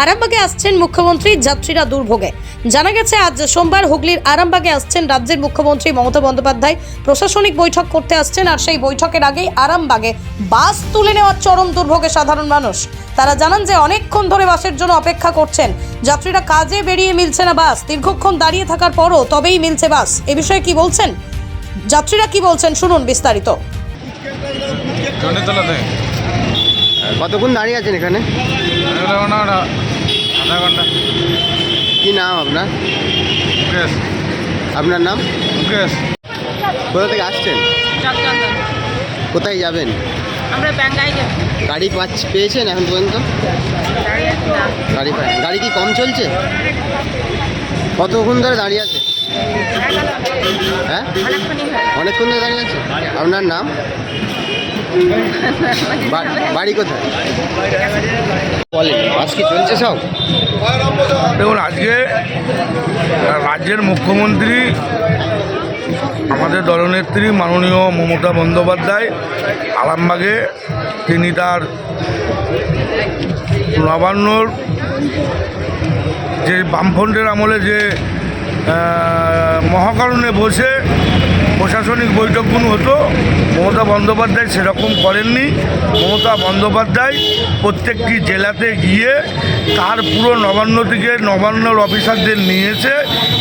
আরামবাগে আসছেন মুখ্যমন্ত্রী, যাত্রীরা দুর্ভোগে। জানা গেছে, আজ সোমবার হুগলির আরামবাগে আসছেন রাজ্যের মুখ্যমন্ত্রী মমতা বন্দ্যোপাধ্যায়। প্রশাসনিক বৈঠক করতে আসছেন আর সেই বৈঠকের আগেই আরামবাগে বাস তুলে নেওয়ার চরম দুর্ভোগে সাধারণ মানুষ। তারা জানান যে, অনেকক্ষণ ধরে বাসের জন্য অপেক্ষা করছেন। যাত্রীরা কাজে বেরিয়ে মিলছে না বাস। দীর্ঘক্ষণ দাঁড়িয়ে থাকার পরও তবেই মিলছে বাস। এ বিষয়ে কি বলছেন? যাত্রীরা কি বলছেন? শুনুন বিস্তারিত। কতক্ষণ দাঁড়িয়ে আছেন এখানে? আধা ঘণ্টা। কি নাম আপনার? মুকেশ। আপনার নাম? মুকেশ। কোথা থেকে আসছেন? কোথায় যাবেন? আমরা ব্যাঙ্গাই যাব। গাড়ি পাচ্ছ পেয়েছেন এখন পর্যন্ত? গাড়ি পাই গাড়ি কি কম চলছে? কতক্ষণ ধরে দাঁড়িয়ে আছে? হ্যাঁ? অনেকক্ষণ ধরে দাঁড়িয়ে আছে আপনার নাম? বা- বাড়ি কোথায়? বলেন বাস চলছে সব? দেখুন আজকে রাজ্যের মুখ্যমন্ত্রী আমাদের দলনেত্রী মাননীয় মমতা বন্দ্যোপাধ্যায় আরামবাগে তিনি তার নবান্নর যে বামফ্রন্টের আমলে যে মহাকারণে বসে প্রশাসনিক বৈঠকগুলো হতো, মমতা বন্দ্যোপাধ্যায় সেরকম করেননি। মমতা বন্দ্যোপাধ্যায় প্রত্যেকটি জেলাতে গিয়ে তার পুরো নবান্ন থেকে নবান্নর অফিসারদের নিয়েছে,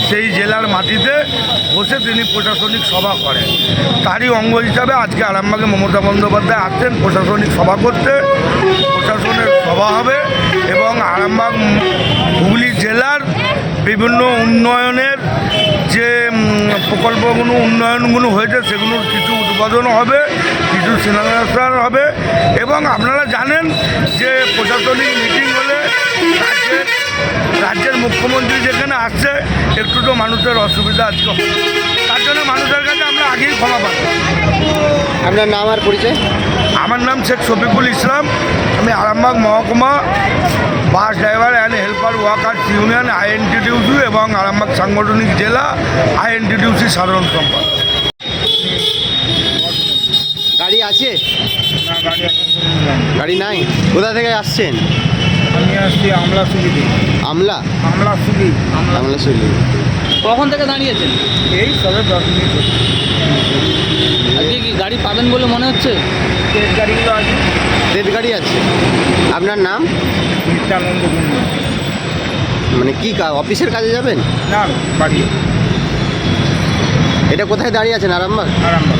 সেই জেলার মাটিতে বসে তিনি প্রশাসনিক সভা করেন। তারই অঙ্গ হিসাবে আজকে আরামবাগে মমতা বন্দ্যোপাধ্যায় আসছেন, প্রশাসনিক সভা করতে। প্রশাসনের সভা হবে এবং আরামবাগ বিভিন্ন উন্নয়নের যে প্রকল্পগুলো উন্নয়নগুলো হয়েছে সেগুলোর কিছু উদ্বোধন হবে কিছু শিলান্যাস হবে। এবং আপনারা জানেন যে প্রশাসনিক মিটিং হলে রাজ্যের রাজ্যের মুখ্যমন্ত্রী যেখানে আসছে একটু তো মানুষের অসুবিধা আজকে তার জন্য মানুষের কাছে আমরা আগেই ক্ষমা পাবো। আপনার নাম আর পরিচয়? আমার নাম শেখ শফিকুল ইসলাম। আমি আরামবাগ মহকুমা bus driver and helper workers union INTTUC এবং আরামবাগ সাংগঠনিক জেলা আইএনটিডিউসি সাধারণ সম্পাদক। গাড়ি আছে? গাড়ি নাই। কোথা থেকে আসছেন? আমি আসছি আমলা সুবিধি আমলা? আমলা সুবি আমলা শৈলী কখন থেকে দাঁড়িয়েছেন? এই সবে দশ মিনিট আজকে কি গাড়ি পাবেন বলে মনে হচ্ছে? গাড়িগুলো আছে। রেড গাড়ি আছে। আপনার নাম? নিত্যানন্দ মানে কি অফিসের কাজে যাবেন? না বাড়ি। এটা কোথায় দাঁড়িয়ে আছেন আরামবাগ? আরামবাগ।